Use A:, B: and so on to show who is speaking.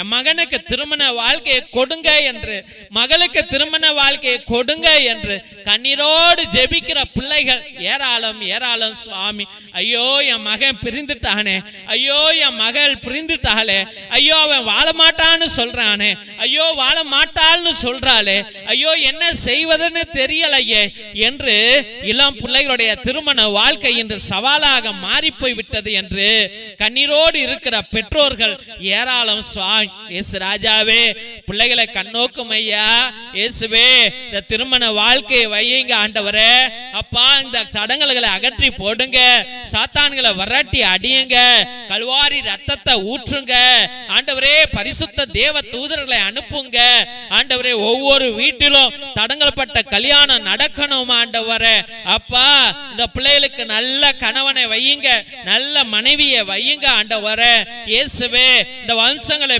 A: என் மகனுக்கு திருமண வாழ்க்கையை கொடுங்க என்று மகளுக்கு திருமண வாழ்க்கையை கொடுங்க என்று கண்ணீரோடு ஜெபிக்கிற பிள்ளைகள் ஏராளம் ஏராளம் சுவாமி. ஐயோ என் மகன் பிரிந்துட்டானே. ஐயோ என் மகள் பிரிந்துட்டாளே. ஐயோ அவன் வாழ மாட்டான்னு சொல்றானே. ஐயோ வாழ மாட்டாள்னு சொல்றாளே. ஐயோ என்ன செய்வதுன்னு தெரியலையே. என்று இளம் பிள்ளைகளுடைய திருமண வாழ்க்கை இன்று சவாலாக மாறி போய் விட்டது என்று கண்ணீரோடு இருக்கிற பெற்றோர்கள் ஏராளம் சுவாமி இயேசு ராஜாவே பிள்ளைகளை கண்ணோக்கும் ஐயா. இயேசுவே இந்த திருமண வாழ்க்கையை வையுங்க ஆண்டவரே. அப்பா இந்த தடங்கல்களை அகற்றி போடுங்க. சாத்தான்களை வரட்டி அடியுங்க. கல்வாரி ரத்தத்தை ஊற்றுங்க. ஆண்டவரே பரிசுத்த தேவ தூதர்களை அனுப்புங்க. ஆண்டவரே ஒவ்வொரு வீட்டிலும் தடங்கல்பட்ட கல்யாணம் நடக்கணும் ஆண்டவரே. அப்பா இந்த பிள்ளைகளுக்கு நல்ல கணவனை வையுங்க. நல்ல மனைவியை வையுங்க ஆண்டவரே. இயேசுவே இந்த வம்சங்களை